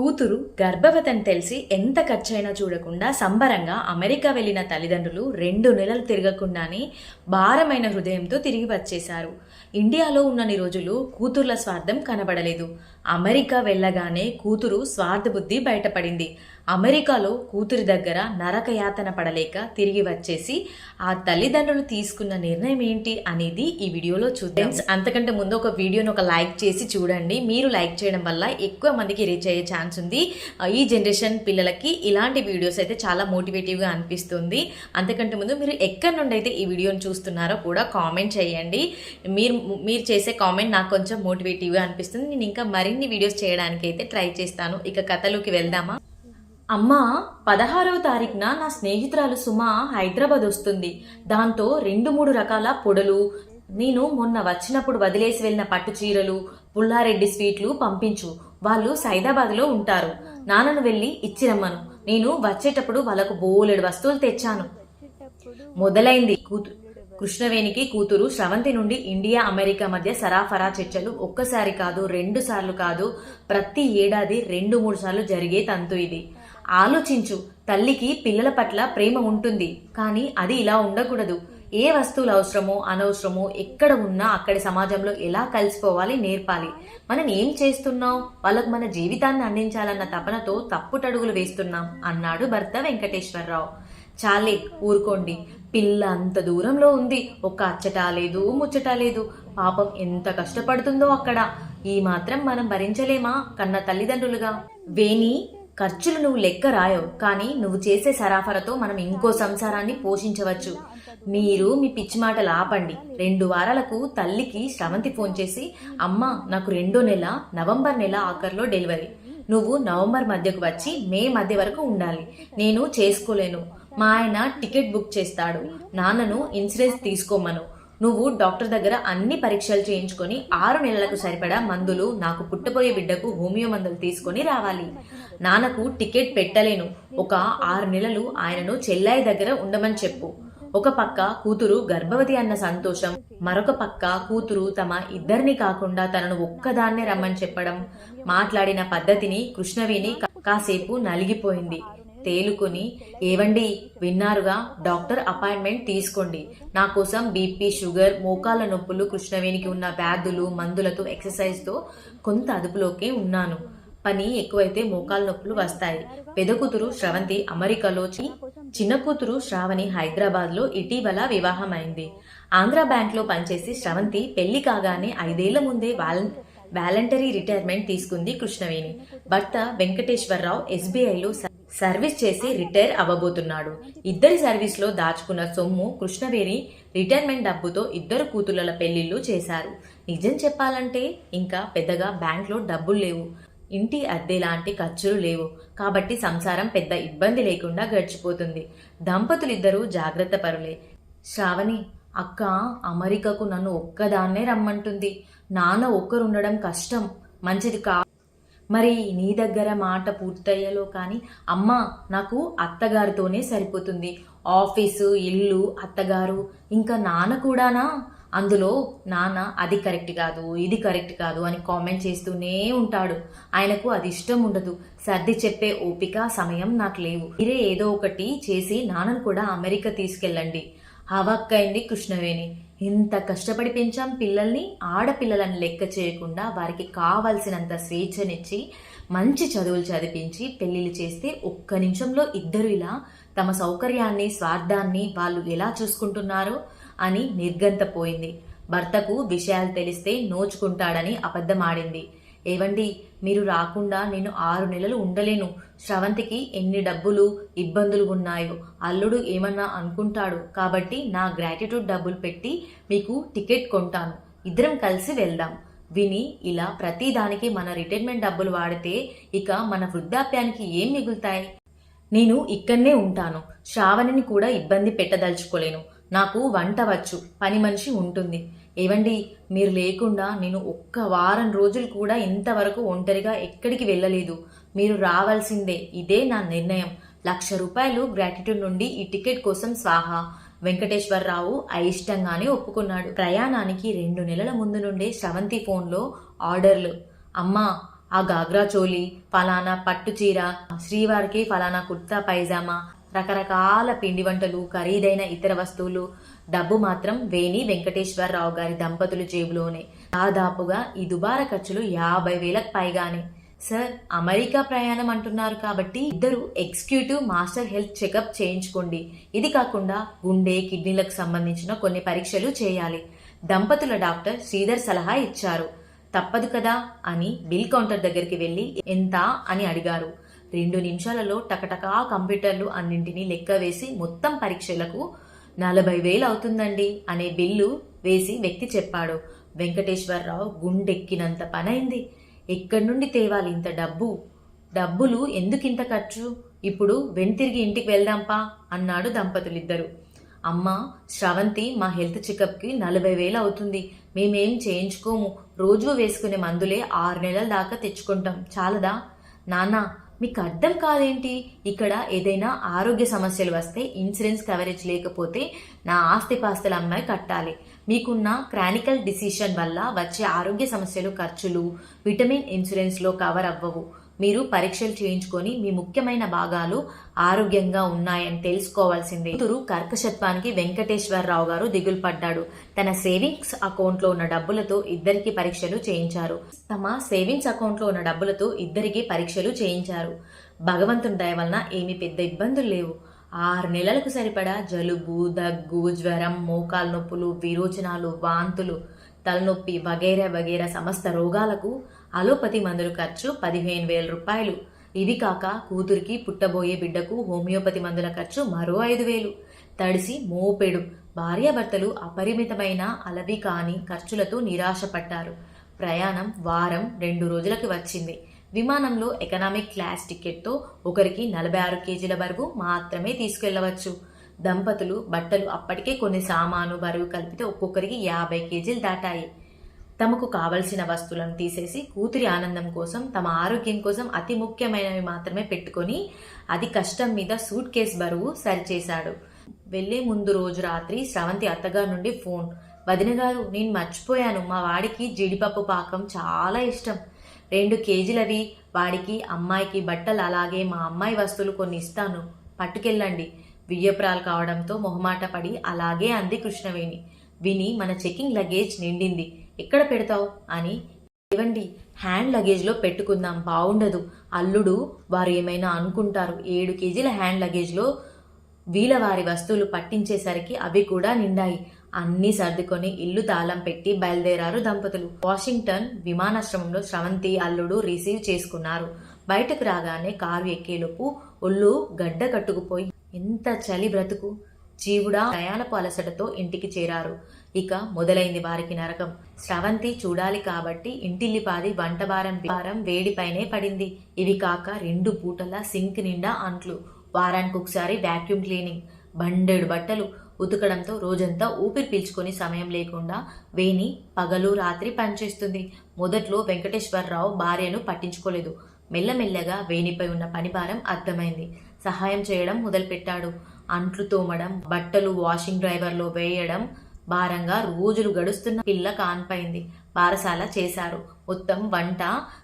కూతురు గర్భవతిని తెలిసి ఎంత ఖర్చైనా చూడకుండా సంబరంగా అమెరికా వెళ్ళిన తల్లిదండ్రులు రెండు నెలలు తిరగకుండానే భారమైన హృదయంతో తిరిగి వచ్చేశారు. ఇండియాలో ఉన్నన్ని రోజులు కూతుర్ల స్వార్థం కనబడలేదు. అమెరికా వెళ్ళగానే కూతురు స్వార్థబుద్ధి బయటపడింది. అమెరికాలో కూతురి దగ్గర నరకయాతన పడలేక తిరిగి వచ్చేసి ఆ తల్లిదండ్రులు తీసుకున్న నిర్ణయం ఏంటి అనేది ఈ వీడియోలో చూద్దాం. అంతకంటే ముందు ఒక వీడియోను ఒక లైక్ చేసి చూడండి. మీరు లైక్ చేయడం వల్ల ఎక్కువ మందికి రీచ్ అయ్యే ఛాన్స్ ఉంది. ఈ జనరేషన్ పిల్లలకి ఇలాంటి వీడియోస్ అయితే చాలా మోటివేటివ్గా అనిపిస్తుంది. అంతకంటే ముందు మీరు ఎక్కడి నుండి అయితే ఈ వీడియోని చూస్తున్నారో కూడా కామెంట్ చేయండి. మీరు మీరు చేసే కామెంట్ నాకు కొంచెం మోటివేటివ్గా అనిపిస్తుంది. నేను ఇంకా మరిన్ని వీడియోస్ చేయడానికి అయితే ట్రై చేస్తాను. ఇక కథలోకి వెళ్దామా? అమ్మా పదహారవ తారీఖున నా స్నేహితురాలు సుమ హైదరాబాద్ వస్తుంది. దాంతో రెండు మూడు రకాల పొడలు నేను మొన్న వచ్చినప్పుడు వదిలేసి వెళ్ళిన పట్టు చీరలు పుల్లారెడ్డి స్వీట్లు పంపించు. వాళ్ళు సైదాబాద్లో ఉంటారు. నాన్నను వెళ్ళి ఇచ్చిరమ్మను నేను వచ్చేటప్పుడు వాళ్ళకు బోలెడు వస్తువులు తెచ్చాను. మొదలైంది. కూతురు కృష్ణవేణికి కూతురు స్రవంతి నుండి ఇండియా అమెరికా మధ్య సరాఫరా చర్చలు ఒక్కసారి కాదు రెండు సార్లు కాదు ప్రతి ఏడాది రెండు మూడు సార్లు జరిగే తంతు ఇది. ఆలోచించు తల్లికి పిల్లల పట్ల ప్రేమ ఉంటుంది కానీ అది ఇలా ఉండకూడదు. ఏ వస్తువులు అవసరమో అనవసరమో ఎక్కడ ఉన్నా అక్కడి సమాజంలో ఎలా కలిసిపోవాలి నేర్పాలి? మనం ఏం చేస్తున్నాం? వాళ్ళకు మన జీవితాన్ని అందించాలన్న తపనతో తప్పుటడుగులు వేస్తున్నాం అన్నాడు భర్త వెంకటేశ్వరరావు. చాలే ఊరుకోండి. పిల్ల అంత దూరంలో ఉంది. ఒక్క అచ్చటా లేదు ముచ్చట లేదు. పాపం ఎంత కష్టపడుతుందో అక్కడ. ఈ మాత్రం మనం భరించలేమా కన్న తల్లిదండ్రులుగా? వేణి ఖర్చులు నువ్వు లెక్క రాయవు కానీ నువ్వు చేసే సరాఫరతో మనం ఇంకో సంసారాన్ని పోషించవచ్చు. మీరు మీ పిచ్చి మాటలు ఆపండి. రెండు వారాలకు తల్లికి శ్రవంతి ఫోన్ చేసి అమ్మ నాకు రెండో నెల నవంబర్ నెల ఆఖరిలో డెలివరీ. నువ్వు నవంబర్ మధ్యకు వచ్చి మే మధ్య వరకు ఉండాలి. నేను చేసుకోలేను. మా ఆయన టికెట్ బుక్ చేస్తాడు. నాన్నను ఇన్సూరెన్స్ తీసుకోమను. నువ్వు డాక్టర్ దగ్గర అన్ని పరీక్షలు చేయించుకొని ఆరు నెలలకు సరిపడా మందులు నాకు పుట్టబోయే బిడ్డకు హోమియో మందులు తీసుకొని రావాలి. నాన్నకు టికెట్ పెట్టలేను. ఒక ఆరు నెలలు ఆయనను చెల్లాయి దగ్గర ఉండమని చెప్పు. ఒక పక్క కూతురు గర్భవతి అన్న సంతోషం మరొక పక్క కూతురు తమ ఇద్దరిని కాకుండా తనను ఒక్కదాన్నే రమ్మని చెప్పడం. మాట్లాడిన పద్ధతిని కృష్ణవేణి కాసేపు నలిగిపోయింది. తేలుకొని ఏవండి విన్నారుగా? డాక్టర్ అపాయింట్మెంట్ తీసుకోండి. నా కోసం బీపీ షుగర్ మోకాళ్ళ నొప్పులు కృష్ణవేణికి ఉన్న వ్యాధులు మందులతో ఎక్సర్సైజ్తో కొంత అదుపులోకే ఉన్నాను. పని ఎక్కువైతే మోకాళ్ళ నొప్పులు వస్తాయి. పెదకూతురు శ్రవంతి అమెరికాలో చిన్న కూతురు శ్రావణి హైదరాబాద్లో ఇటీవల వివాహమైంది. ఆంధ్ర బ్యాంక్లో పనిచేసి శ్రవంతి పెళ్ళి కాగానే ఐదేళ్ళ ముందే వాలం వాలంటరీ రిటైర్మెంట్ తీసుకుంది కృష్ణవేణి. భర్త వెంకటేశ్వరరావు ఎస్బీఐలో సర్వీస్ చేసి రిటైర్ అవ్వబోతున్నాడు. ఇద్దరి సర్వీస్లో దాచుకున్న సొమ్ము కృష్ణవేణి రిటైర్మెంట్ డబ్బుతో ఇద్దరు కూతుళ్ళ పెళ్ళిళ్ళు చేశారు. నిజం చెప్పాలంటే ఇంకా పెద్దగా బ్యాంక్లో డబ్బులు లేవు. ఇంటి అద్దె లాంటి ఖర్చులు లేవు. కాబట్టి సంసారం పెద్ద ఇబ్బంది లేకుండా గడిచిపోతుంది. దంపతులిద్దరూ జాగ్రత్త పరులే. శ్రావణి అక్క అమెరికాకు నన్ను ఒక్కదాన్నే రమ్మంటుంది. నాన్న ఒక్కరుండడం కష్టం. మంచిది కా. మరి నీ దగ్గర మాట పూర్తయ్యేలో కానీ అమ్మ నాకు అత్తగారితోనే సరిపోతుంది. ఆఫీసు ఇల్లు అత్తగారు ఇంకా నాన్న కూడానా? అందులో నాన్న అది కరెక్ట్ కాదు ఇది కరెక్ట్ కాదు అని కామెంట్ చేస్తూనే ఉంటాడు. ఆయనకు అది ఇష్టం ఉండదు. సర్ది చెప్పే ఓపిక సమయం నాకు లేవు. మీరే ఏదో ఒకటి చేసి నాన్నను కూడా అమెరికా తీసుకెళ్ళండి. హవక్కైంది కృష్ణవేణి. ఇంత కష్టపడి పెంచాం పిల్లల్ని ఆడపిల్లలను లెక్క చేయకుండా వారికి కావాల్సినంత స్వేచ్ఛనిచ్చి మంచి చదువులు చదివించి పెళ్ళిళ్ళు చేస్తే ఒక్క నిమిషంలో ఇద్దరు ఇలా తమ సౌకర్యాన్ని స్వార్థాన్ని వాళ్ళు ఎలా చూసుకుంటున్నారో అని నిర్గంతపోయింది భర్తకు విషయాలు తెలిస్తే నోచుకుంటాడని అబద్ధమాడింది. ఏవండి మీరు రాకుండా నేను ఆరు నెలలు ఉండలేను. శ్రవంతికి ఎన్ని డబ్బులు ఇబ్బందులు ఉన్నాయో అల్లుడు ఏమన్నా అనుకుంటాడు. కాబట్టి నా గ్రాటిట్యూడ్ డబ్బులు పెట్టి మీకు టికెట్ కొంటాను. ఇద్దరం కలిసి వెళ్దాం. విని ఇలా ప్రతిదానికి మన రిటైర్మెంట్ డబ్బులు వాడితే ఇక మన వృద్ధాప్యానికి ఏం మిగులుతాయి? నేను ఇక్కడనే ఉంటాను. శ్రావణిని కూడా ఇబ్బంది పెట్టదలుచుకోలేను. నాకు వంట వచ్చు. పని మనిషి ఉంటుంది. ఏవండి మీరు లేకుండా నేను ఒక్క వారం రోజులు కూడా ఇంతవరకు ఒంటరిగా ఎక్కడికి వెళ్ళలేదు. మీరు రావాల్సిందే ఇదే నా నిర్ణయం. లక్ష రూపాయలు గ్రాటిట్యూడ్ నుండి ఈ టికెట్ కోసం స్వాహా. వెంకటేశ్వరరావు అయిష్టంగానే ఒప్పుకున్నాడు. ప్రయాణానికి రెండు నెలల ముందు నుండే శ్రవంతి ఫోన్లో ఆర్డర్లు. అమ్మా ఆ గాగ్రా చోలి ఫలానా పట్టు చీర శ్రీవారికి ఫలానా కుర్తా పైజామా రకరకాల పిండి వంటలు ఖరీదైన ఇతర వస్తువులు. డబ్బు మాత్రం వేణి వెంకటేశ్వరరావు గారి దంపతుల జేబులోనే. దాదాపుగా ఈ దుబారా ఖర్చులు యాభై వేలకు పైగానే. సార్ అమెరికా ప్రయాణం అంటున్నారు కాబట్టి ఇద్దరు ఎగ్జిక్యూటివ్ మాస్టర్ హెల్త్ చెకప్ చేయించుకోండి. ఇది కాకుండా గుండె కిడ్నీలకు సంబంధించిన కొన్ని పరీక్షలు చేయాలి. దంపతుల డాక్టర్ శ్రీధర్ సలహా ఇచ్చారు. తప్పదు కదా అని బిల్ కౌంటర్ దగ్గరికి వెళ్ళి ఎంత? అని అడిగారు. రెండు నిమిషాలలో టకటకా కంప్యూటర్లు అన్నింటినీ లెక్క వేసి మొత్తం పరీక్షలకు నలభై వేలు అవుతుందండి అనే బిల్లు వేసి వ్యక్తి చెప్పాడు. వెంకటేశ్వరరావు గుండెక్కినంత పనైంది. ఎక్కడి నుండి తేవాలి ఇంత డబ్బు? డబ్బులు ఎందుకింత ఖర్చు? ఇప్పుడు వెంతిరిగి ఇంటికి వెళ్దాంపా అన్నాడు దంపతులిద్దరు. అమ్మ శ్రవంతి మా హెల్త్ చెకప్కి నలభై వేలు అవుతుంది. మేమేం చేయించుకోము. రోజు వేసుకునే మందులే ఆరు నెలల దాకా తెచ్చుకుంటాం. చాలదా? నాన్న మీకు అర్థం కాదేంటి? ఇక్కడ ఏదైనా ఆరోగ్య సమస్యలు వస్తే ఇన్సూరెన్స్ కవరేజ్ లేకపోతే నా ఆస్తిపాస్తుల అమ్మాయి కట్టాలి. మీకున్న క్రానికల్ డిసిషన్ వల్ల వచ్చే ఆరోగ్య సమస్యలు ఖర్చులు విటమిన్ ఇన్సూరెన్స్లో కవర్ అవ్వవు. మీరు పరీక్షలు చేయించుకొని మీ ముఖ్యమైన భాగాలు ఆరోగ్యంగా ఉన్నాయని తెలుసుకోవాల్సిందే. కూతురు కర్కశత్వానికి వెంకటేశ్వరరావు గారు దిగులు పడ్డాడు తన సేవింగ్స్ అకౌంట్లో ఉన్న డబ్బులతో ఇద్దరికి పరీక్షలు చేయించారు. తమ సేవింగ్స్ అకౌంట్లో ఉన్న డబ్బులతో ఇద్దరికి పరీక్షలు చేయించారు. భగవంతుని దయ వలన ఏమీ పెద్ద ఇబ్బందులు లేవు. ఆరు నెలలకు సరిపడా జలుబు దగ్గు జ్వరం మోకాలు నొప్పులు విరోచనాలు వాంతులు తలనొప్పి వగైరా వగైరా సమస్త రోగాలకు అలోపతి మందులు ఖర్చు పదిహేను వేల రూపాయలు. ఇవి కాక కూతురికి పుట్టబోయే బిడ్డకు హోమియోపతి మందుల ఖర్చు మరో ఐదు వేలు. తడిసి మోపెడు. భార్యాభర్తలు అపరిమితమైన అలవి కాని ఖర్చులతో నిరాశపడ్డారు. ప్రయాణం వారం రెండు రోజులకి వచ్చింది. విమానంలో ఎకనామిక్ క్లాస్ టికెట్తో ఒకరికి నలభై ఆరు కేజీల వరకు మాత్రమే తీసుకెళ్ళవచ్చు. దంపతులు బట్టలు అప్పటికే కొన్ని సామాను బరువు కలిపితే ఒక్కొక్కరికి యాభై కేజీలు దాటాయి. తమకు కావలసిన వస్తువులను తీసేసి కూతురి ఆనందం కోసం తమ ఆరోగ్యం కోసం అతి ముఖ్యమైనవి మాత్రమే పెట్టుకొని అది కష్టం మీద సూట్ కేస్ బరువు సరిచేశాడు. వెళ్ళే ముందు రోజు రాత్రి శ్రవంతి అత్తగారి నుండి ఫోన్ వదిన గారు నేను మర్చిపోయాను మా వాడికి జీడిపప్పు పాకం చాలా ఇష్టం. రెండు కేజీలవి వాడికి అమ్మాయికి బట్టలు అలాగే మా అమ్మాయి వస్తువులు కొన్ని ఇస్తాను. పట్టుకెళ్ళండి. వియ్యపురాలు కావడంతో మొహమాట పడి అలాగే అంది కృష్ణవేణి. విని మన చెకింగ్ లగేజ్ నిండింది. ఎక్కడ పెడతావు? అని ఇవ్వండి హ్యాండ్ లగేజ్లో పెట్టుకుందాం బాగుండదు అల్లుడు వారు ఏమైనా అనుకుంటారు. ఏడు కేజీల హ్యాండ్ లగేజ్లో వీలవారి వారి వస్తువులు పట్టించేసరికి అవి కూడా నిండాయి. అన్నీ సర్దుకొని ఇల్లు తాళం పెట్టి బయలుదేరారు దంపతులు. వాషింగ్టన్ విమానాశ్రమంలో స్రవంతి అల్లుడు రిసీవ్ చేసుకున్నారు. బయటకు రాగానే కారు ఎక్కేలోపు ఒళ్ళు గడ్డ కట్టుకుపోయి ఎంత చలి బ్రతుకు! జీవుడా ప్రయాణపు అలసటతో ఇంటికి చేరారు. ఇక మొదలైంది వారికి నరకం. స్రవంతి చూడాలి కాబట్టి ఇంటిల్లిపాది వంట భారం భారం వేడిపైనే పడింది. ఇవి కాక రెండు పూటల సింక్ నిండా అంట్లు. వారానికి ఒకసారి వాక్యూమ్ క్లీనింగ్ బండెడు బట్టలు. ఉతకడంతో రోజంతా ఊపిరి పీల్చుకొని సమయం లేకుండా వేణి పగలు రాత్రి పనిచేస్తుంది. మొదట్లో వెంకటేశ్వరరావు భార్యను పట్టించుకోలేదు. మెల్లమెల్లగా వేణిపై ఉన్న పనిభారం అర్థమైంది. సహాయం చేయడం మొదలుపెట్టాడు. అంట్లు తోమడం బట్టలు వాషింగ్ డ్రైవర్లో వేయడం భారంగా రోజులు గడుస్తున్న పిల్ల కాన్పైంది. బారసాల చేశారు. మొత్తం వంట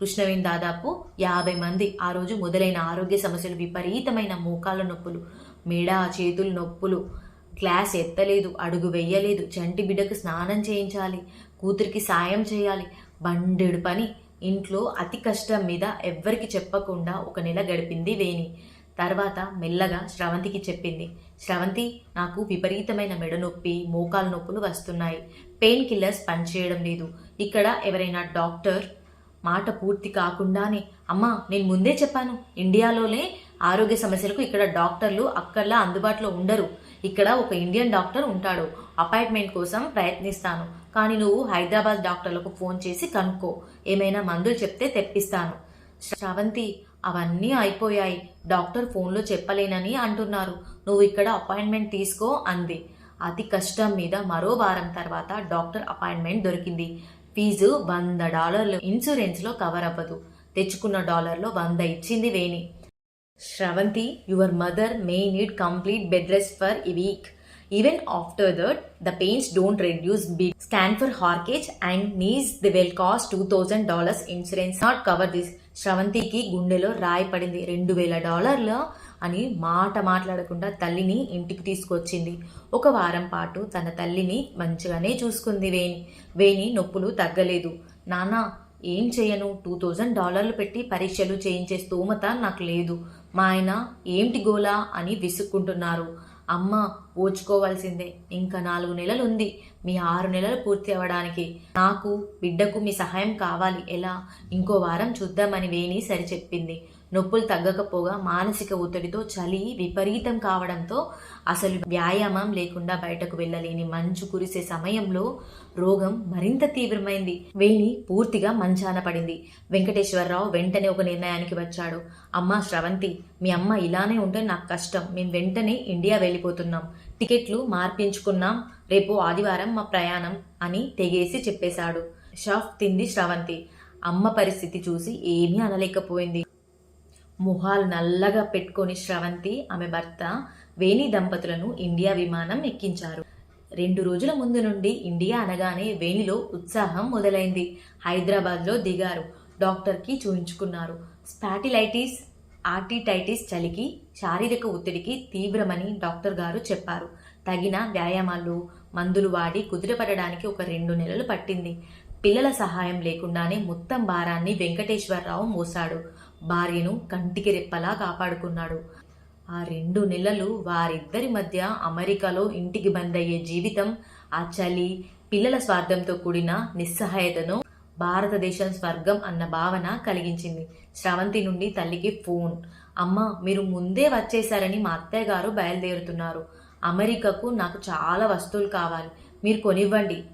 కృష్ణవేణి దాదాపు యాభై మంది. ఆ రోజు మొదలైన ఆరోగ్య సమస్యలు విపరీతమైన మోకాళ్ళ నొప్పులు మెడ చేతులు నొప్పులు. క్లాస్ ఎత్తలేదు అడుగు వెయ్యలేదు చంటి బిడ్డకు స్నానం చేయించాలి కూతురికి సాయం చేయాలి. బండెడు పని. ఇంట్లో అతి కష్టం మీద ఎవ్వరికి చెప్పకుండా ఒక నెల గడిపింది వేణి. తర్వాత మెల్లగా శ్రవంతికి చెప్పింది. శ్రవంతి నాకు విపరీతమైన మెడ నొప్పి మోకాలు నొప్పులు వస్తున్నాయి. పెయిన్ కిల్లర్స్ పనిచేయడం లేదు. ఇక్కడ ఎవరైనా డాక్టర్ మాట పూర్తి కాకుండానే అమ్మా నేను ముందే చెప్పాను. ఇండియాలోనే ఆరోగ్య సమస్యలకు ఇక్కడ డాక్టర్లు అక్కర్లా అందుబాటులో ఉండరు. ఇక్కడ ఒక ఇండియన్ డాక్టర్ ఉంటాడు. అపాయింట్మెంట్ కోసం ప్రయత్నిస్తాను. కానీ నువ్వు హైదరాబాద్ డాక్టర్లకు ఫోన్ చేసి కనుక్కో. ఏమైనా మందులు చెప్తే తెప్పిస్తాను. శ్రవంతి అవన్నీ అయిపోయాయి. డాక్టర్ ఫోన్లో చెప్పలేనని అంటున్నారు. నువ్వు ఇక్కడ అపాయింట్మెంట్ తీసుకో అంది. అతి కష్టం మీద మరో వారం తర్వాత డాక్టర్ అపాయింట్మెంట్ దొరికింది. ఫీజు వంద డాలర్లు. ఇన్సూరెన్స్లో కవర్ అవ్వదు. తెచ్చుకున్న డాలర్లో వంద ఇచ్చింది Veni. Sravanthi your mother may need complete bed rest for ఈ week. Even after that the pains don't reduce reduce big. Scan for Harkage and knees they will cost $2,000 insurance not cover this. శ్రవంతికి గుండెలో రాయి పడింది. రెండు వేల డాలర్ల అని మాట మాట్లాడకుండా తల్లిని ఇంటికి తీసుకొచ్చింది. ఒక వారం పాటు తన తల్లిని మంచిగానే చూసుకుంది వేణి. వేణి నొప్పులు తగ్గలేదు. నానా ఏం చేయను? టూ థౌజండ్ డాలర్లు పెట్టి పరీక్షలు చేయించే స్తోమత నాకు లేదు. మా ఆయన ఏంటి గోలా అని విసుక్కుంటున్నారు. అమ్మ ఓచుకోవాల్సిందే. ఇంకా నాలుగు నెలలు ఉంది మీ ఆరు నెలలు పూర్తి అవ్వడానికి. నాకు బిడ్డకు మీ సహాయం కావాలి. ఎలా? ఇంకో వారం చూద్దామని వేణి సరిచెప్పింది. నొప్పులు తగ్గకపోగా మానసిక ఒత్తిడితో చలి విపరీతం కావడంతో అసలు వ్యాయామం లేకుండా బయటకు వెళ్ళలేని మంచు కురిసే సమయంలో రోగం మరింత తీవ్రమైంది. వేణి పూర్తిగా మంచాన పడింది. వెంకటేశ్వరరావు వెంటనే ఒక నిర్ణయానికి వచ్చాడు. అమ్మ శ్రవంతి మీ అమ్మ ఇలానే ఉంటే నాకు కష్టం. మేము వెంటనే ఇండియా వెళ్ళిపోతున్నాం. టికెట్లు మార్పించుకున్నాం. రేపు ఆదివారం మా ప్రయాణం అని తెగేసి చెప్పేశాడు. షాఫ్ తింది శ్రవంతి అమ్మ పరిస్థితి చూసి ఏమీ అనలేకపోయింది. మొహాలు నల్లగా పెట్టుకొని శ్రవంతి ఆమె భర్త వేణి దంపతులను ఇండియా విమానం ఎక్కించారు. రెండు రోజుల ముందు నుండి ఇండియా అనగానే వేణిలో ఉత్సాహం మొదలైంది. హైదరాబాద్లో దిగారు. డాక్టర్కి చూయించుకున్నారు. స్పాటిలైటిస్ ఆర్టిటైటిస్ చలికి శారీరక ఒత్తిడికి తీవ్రమని డాక్టర్ గారు చెప్పారు. తగిన వ్యాయామాలు మందులు వాడి కుదిరపడడానికి ఒక రెండు నెలలు పట్టింది. పిల్లల సహాయం లేకుండానే మొత్తం భారాన్ని వెంకటేశ్వరరావు మోసాడు భార్యను కంటికి రెప్పలా కాపాడుకున్నాడు. ఆ రెండు నెలలు వారిద్దరి మధ్య అమెరికాలో ఇంటికి బంద్ అయ్యే జీవితం ఆ చలి పిల్లల స్వార్థంతో కూడిన నిస్సహాయతను భారతదేశం స్వర్గం అన్న భావన కలిగించింది. శ్రవంతి నుండి తల్లికి ఫోన్. అమ్మ మీరు ముందే వచ్చేశారని మా అత్తయ్య గారు బయలుదేరుతున్నారు. అమెరికాకు నాకు చాలా వస్తువులు కావాలి. మీరు కొనివ్వండి.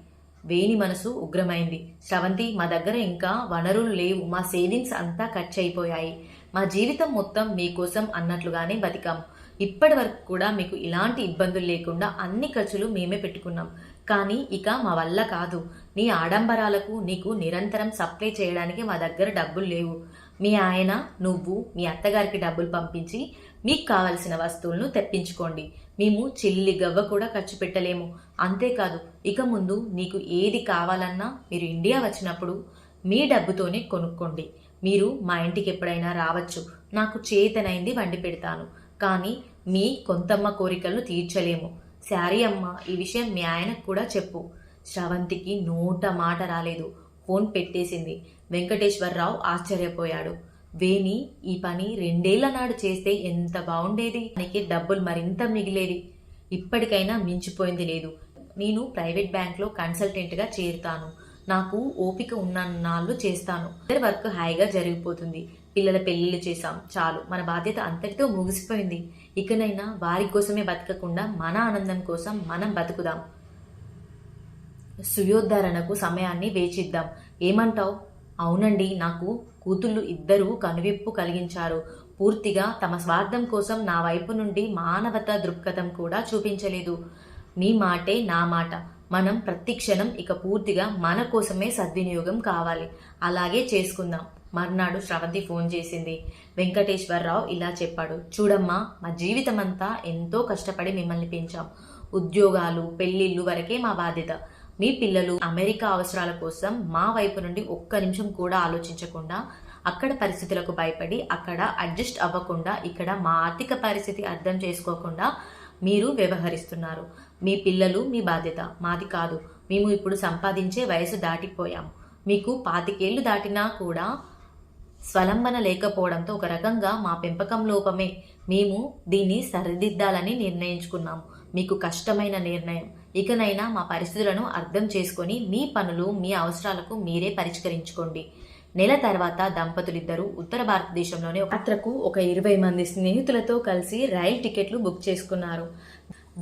వేణి మనసు ఉగ్రమైంది. శ్రవంతి మా దగ్గర ఇంకా వనరులు లేవు. మా సేవింగ్స్ అంతా ఖర్చు అయిపోయాయి మా జీవితం మొత్తం మీకోసం అన్నట్లుగానే బతికాం. ఇప్పటి వరకు కూడా మీకు ఇలాంటి ఇబ్బందులు లేకుండా అన్ని ఖర్చులు మేమే పెట్టుకున్నాం. కానీ ఇక మా వల్ల కాదు. నీ ఆడంబరాలకు నీకు నిరంతరం సప్లై చేయడానికి మా దగ్గర డబ్బులు లేవు. మీ ఆయన నువ్వు మీ అత్తగారికి డబ్బులు పంపించి మీకు కావలసిన వస్తువులను తెప్పించుకోండి. మేము చిల్లి గవ్వ కూడా ఖర్చు పెట్టలేము. అంతేకాదు ఇక ముందు నీకు ఏది కావాలన్నా మీరు ఇండియా వచ్చినప్పుడు మీ డబ్బుతోనే కొనుక్కోండి. మీరు మా ఇంటికి ఎప్పుడైనా రావచ్చు. నాకు చేతనైంది వండి పెడతాను. కానీ మీ కొంతమ్మ కోరికలను తీర్చలేము. శారీ అమ్మ ఈ విషయం మీ ఆయనకు కూడా చెప్పు. శ్రవంతికి నోట మాట రాలేదు. ఫోన్ పెట్టేసింది. వెంకటేశ్వరరావు ఆశ్చర్యపోయాడు. వేణి ఈ పని రెండేళ్ళ నాడు చేస్తే ఎంత బాగుండేది మనకి డబ్బులు మరింత మిగిలేవి. ఇప్పటికైనా మించిపోయింది లేదు. నేను ప్రైవేట్ బ్యాంక్లో కన్సల్టెంట్గా చేరుతాను. నాకు ఓపిక ఉన్న నాళ్ళు చేస్తాను. ఇద్దరి వర్క్ హాయిగా జరిగిపోతుంది. పిల్లల పెళ్ళిళ్ళు చేశాం. చాలు. మన బాధ్యత అంతటితో ముగిసిపోయింది. ఇకనైనా వారి కోసమే బతకకుండా మన ఆనందం కోసం మనం బతుకుదాం. సుయోద్ధరణకు సమయాన్ని వేచిద్దాం. ఏమంటావు? అవునండి నాకు కూతుళ్ళు ఇద్దరూ కనువిప్పు కలిగించారు. పూర్తిగా తమ స్వార్థం కోసం నా వైపు నుండి మానవత దృక్పథం కూడా చూపించలేదు. నీ మాటే నా మాట. మనం ప్రతిక్షణం ఇక పూర్తిగా మన కోసమే సద్వినియోగం కావాలి. అలాగే చేసుకుందాం. మర్నాడు శ్రవంతి ఫోన్ చేసింది. వెంకటేశ్వరరావు ఇలా చెప్పాడు. చూడమ్మా మా జీవితం అంతా ఎంతో కష్టపడి మిమ్మల్ని పెంచాం. ఉద్యోగాలు పెళ్ళిళ్ళు వరకే మా బాధ్యత. మీ పిల్లలు అమెరికా అవసరాల కోసం మా వైపు నుండి ఒక్క నిమిషం కూడా ఆలోచించకుండా అక్కడ పరిస్థితులకు భయపడి అక్కడ అడ్జస్ట్ అవ్వకుండా ఇక్కడ మా ఆర్థిక పరిస్థితి అర్థం చేసుకోకుండా మీరు వ్యవహరిస్తున్నారు. మీ పిల్లలు మీ బాధ్యత. మాది కాదు. మేము ఇప్పుడు సంపాదించే వయసు దాటిపోయాం. మీకు పాతికేళ్ళు దాటినా కూడా స్వలంబన లేకపోవడంతో ఒక రకంగా మా పెంపకం లోపమే. మేము దీన్ని సరిదిద్దాలని నిర్ణయించుకున్నాం. మీకు కష్టమైన నిర్ణయం. ఇకనైనా మా పరిస్థితులను అర్థం చేసుకొని మీ పనులు మీ అవసరాలకు మీరే పరిష్కరించుకోండి. నెల తర్వాత దంపతులిద్దరూ ఉత్తర భారతదేశంలోని యాత్రకు ఒక ఇరవై మంది స్నేహితులతో కలిసి రైలు టికెట్లు బుక్ చేసుకున్నారు.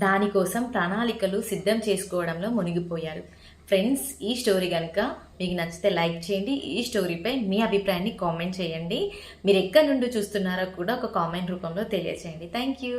దానికోసం ప్రణాళికలు సిద్ధం చేసుకోవడంలో మునిగిపోయారు. ఫ్రెండ్స్ ఈ స్టోరీ కనుక మీకు నచ్చితే లైక్ చేయండి. ఈ స్టోరీపై మీ అభిప్రాయాన్ని కామెంట్ చేయండి. మీరు ఎక్కడి నుండి చూస్తున్నారో కూడా ఒక కామెంట్ రూపంలో తెలియజేయండి థ్యాంక్ యూ.